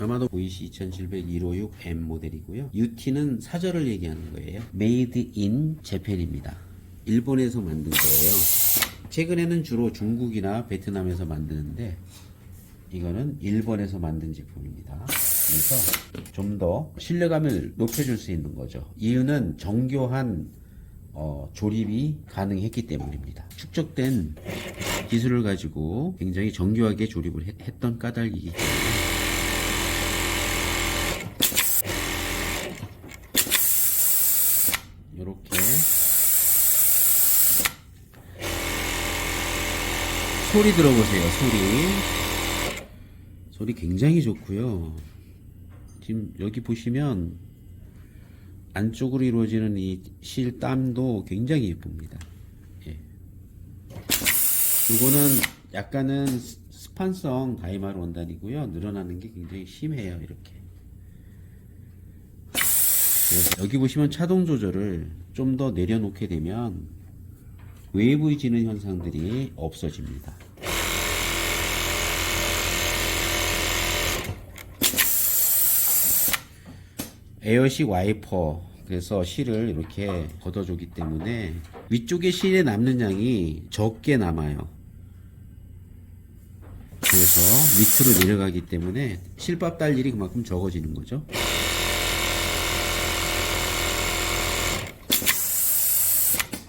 아마도 보이시 27726M 모델이고요. UT는 사절을 얘기하는 거예요. Made in Japan입니다. 일본에서 만든 거예요. 최근에는 주로 중국이나 베트남에서 만드는데 이거는 일본에서 만든 제품입니다. 그래서 좀 더 신뢰감을 높여줄 수 있는 거죠. 이유는 정교한 어, 조립이 가능했기 때문입니다. 축적된 기술을 가지고 굉장히 정교하게 조립을 했, 했던 까닭이기 때문에 이렇게 소리 들어보세요. 소리 소리 굉장히 좋고요. 지금 여기 보시면 안쪽으로 이루어지는 이 실땀도 굉장히 예쁩니다. 예. 이거는 약간은 스- 스판성 다이마르 원단이고요. 늘어나는 게 굉장히 심해요. 이렇게. 여기 보시면 차동 조절을 좀 더 내려놓게 되면 웨이브지는 현상들이 없어집니다. 에어식 와이퍼 그래서 실을 이렇게 걷어주기 때문에 위쪽에 실에 남는 양이 적게 남아요. 그래서 밑으로 내려가기 때문에 실밥 딸 일이 그만큼 적어지는 거죠.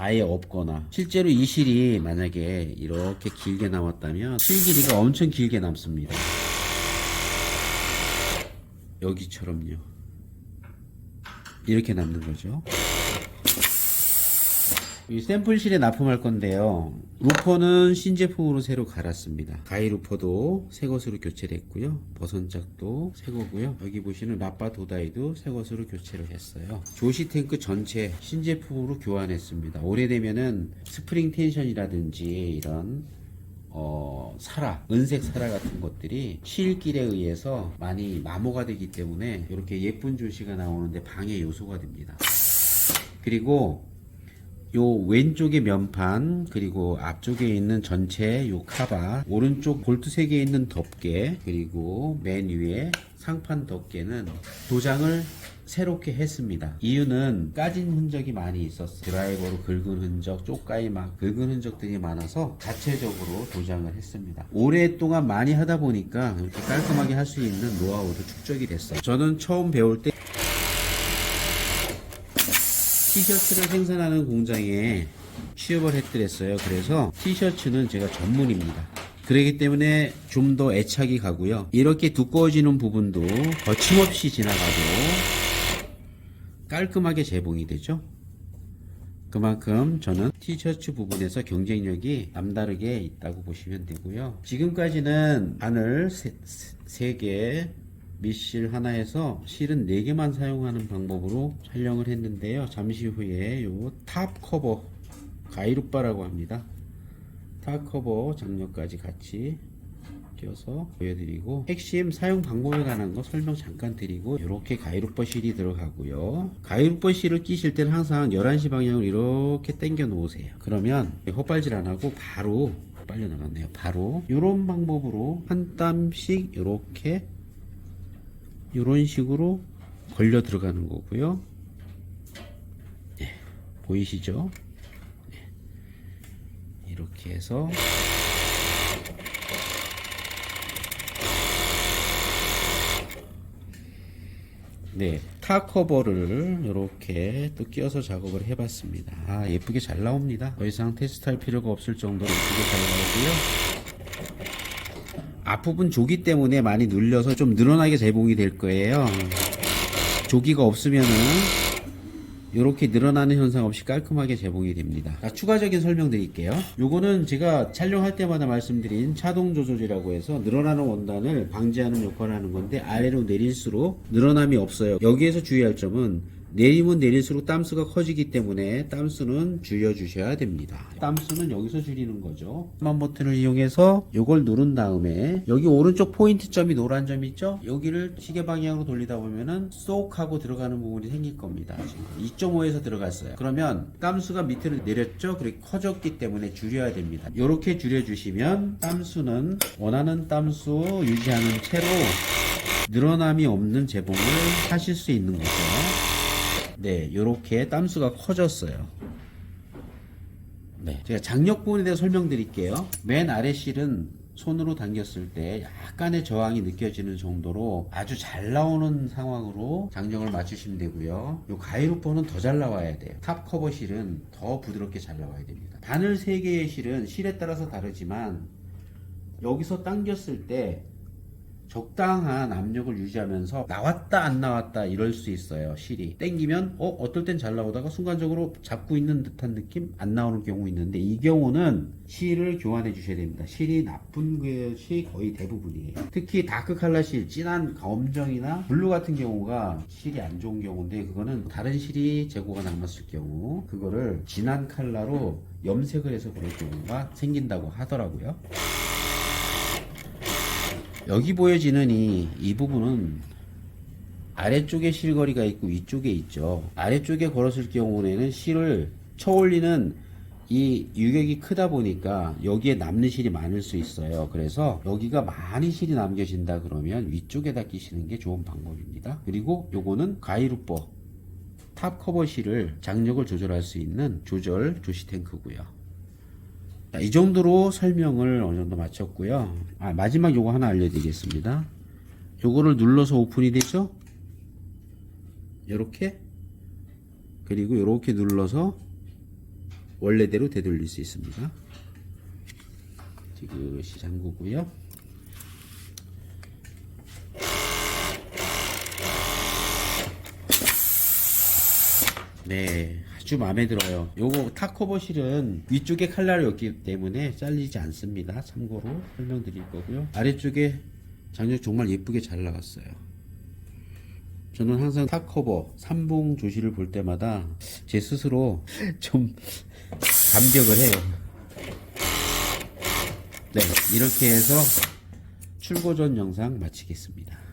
아예 없거나 실제로 이 실이 만약에 이렇게 길게 남았다면 실 길이가 엄청 길게 남습니다. 여기처럼요. 이렇게 남는 거죠. 이 샘플실에 납품할 건데요. 루퍼는 신제품으로 새로 갈았습니다. 가이 루퍼도 새 것으로 교체를 했고요. 버선짝도 새 거고요. 여기 보시는 라빠 도다이도 새 것으로 교체를 했어요. 조시 탱크 전체 신제품으로 교환했습니다. 오래되면은 스프링 텐션이라든지 이런 어, 사라, 은색 사라 같은 것들이 실길에 의해서 많이 마모가 되기 때문에 이렇게 예쁜 조시가 나오는데 방해 요소가 됩니다. 그리고 요 왼쪽의 면판 그리고 앞쪽에 있는 전체 요 카바 오른쪽 볼트 3개 있는 덮개 그리고 맨 위에 상판 덮개는 도장을 새롭게 했습니다. 이유는 까진 흔적이 많이 있었어요. 드라이버로 긁은 흔적, 쪽가이 막 긁은 흔적들이 많아서 자체적으로 도장을 했습니다. 오랫동안 많이 하다 보니까 이렇게 깔끔하게 할 수 있는 노하우도 축적이 됐어요. 저는 처음 배울 때 티셔츠를 생산하는 공장에 취업을 했더랬어요. 그래서 티셔츠는 제가 전문입니다. 그렇기 때문에 좀 더 애착이 가고요. 이렇게 두꺼워지는 부분도 거침없이 지나가고 깔끔하게 재봉이 되죠. 그만큼 저는 티셔츠 부분에서 경쟁력이 남다르게 있다고 보시면 되고요. 지금까지는 바늘 3개, 밑실 하나에서 실은 4개만 사용하는 방법으로 촬영을 했는데요. 잠시 후에 요 탑 커버 가이루바라고 합니다. 탑 커버 장력까지 같이 껴서 보여드리고 핵심 사용 방법에 관한 거 설명 잠깐 드리고 이렇게 가이루바 실이 들어가고요. 가이루바 실을 끼실 때는 항상 11시 방향으로 이렇게 당겨 놓으세요. 그러면 헛발질 안 하고 바로 빨려 나갔네요. 바로 이런 방법으로 한 땀씩 이렇게 이런 식으로 걸려 들어가는 거고요. 네, 보이시죠? 네. 이렇게 해서 네, 타 커버를 이렇게 또 끼워서 작업을 해봤습니다. 아, 예쁘게 잘 나옵니다. 더 이상 테스트할 필요가 없을 정도로 예쁘게 잘 나오고요. 앞부분 조기 때문에 많이 눌려서 좀 늘어나게 재봉이 될 거예요. 조기가 없으면은 이렇게 늘어나는 현상 없이 깔끔하게 재봉이 됩니다. 자, 추가적인 설명 드릴게요. 요거는 제가 촬영할 때마다 말씀드린 차동 조절이라고 해서 늘어나는 원단을 방지하는 역할을 하는 건데 아래로 내릴수록 늘어남이 없어요. 여기에서 주의할 점은 내리면 내릴수록 땀수가 커지기 때문에 땀수는 줄여주셔야 됩니다. 땀수는 여기서 줄이는 거죠. 만 버튼을 이용해서 이걸 누른 다음에 여기 오른쪽 포인트점이 노란 점 있죠? 여기를 시계 방향으로 돌리다 보면은 쏙 하고 들어가는 부분이 생길 겁니다. 지금 2.5에서 들어갔어요. 그러면 땀수가 밑으로 내렸죠? 그렇게 커졌기 때문에 줄여야 됩니다. 이렇게 줄여주시면 땀수는 원하는 땀수 유지하는 채로 늘어남이 없는 재봉을 하실 수 있는 거죠. 네, 요렇게 땀수가 커졌어요. 네, 제가 장력 부분에 대해서 설명드릴게요. 맨 아래 실은 손으로 당겼을 때 약간의 저항이 느껴지는 정도로 아주 잘 나오는 상황으로 장력을 맞추시면 되고요. 요 가이로퍼는 더잘 나와야 돼요. 탑 커버 실은 더 부드럽게 잘 나와야 됩니다. 바늘 3개의 실은 실에 따라서 다르지만 여기서 당겼을 때 적당한 압력을 유지하면서 나왔다 안 나왔다 이럴 수 있어요 실이. 땡기면 어 어떨 땐 잘 나오다가 순간적으로 잡고 있는 듯한 느낌 안 나오는 경우 있는데 이 경우는 실을 교환해 주셔야 됩니다. 실이 나쁜 것이 거의 대부분이에요. 특히 다크 칼라 실 진한 검정이나 블루 같은 경우가 실이 안 좋은 경우인데 그거는 다른 실이 재고가 남았을 경우 그거를 진한 칼라로 염색을 해서 그럴 경우가 생긴다고 하더라고요 여기 보여지는 이, 이 부분은 아래쪽에 실거리가 있고 위쪽에 있죠. 아래쪽에 걸었을 경우에는 실을 쳐올리는 이 유격이 크다 보니까 여기에 남는 실이 많을 수 있어요. 그래서 여기가 많이 실이 남겨진다 그러면 위쪽에다 끼시는 게 좋은 방법입니다. 그리고 요거는 가이루퍼 탑 커버 실을 장력을 조절할 수 있는 조절 조시 탱크고요. 자, 이 정도로 설명을 어느 정도 마쳤고요. 아, 마지막 요거 하나 알려드리겠습니다. 요거를 눌러서 오픈이 되죠? 요렇게 그리고 요렇게 눌러서 원래대로 되돌릴 수 있습니다. 지그시 잠그고요. 네, 아주 마음에 들어요. 요거 타커버 실은 위쪽에 칼날이 없기 때문에 잘리지 않습니다. 참고로 설명드릴 거고요. 아래쪽에 장력 정말 예쁘게 잘 나왔어요. 저는 항상 탑커버, 삼봉 조시를 볼 때마다 제 스스로 좀 감격을 해요. 네, 이렇게 해서 출고 전 영상 마치겠습니다.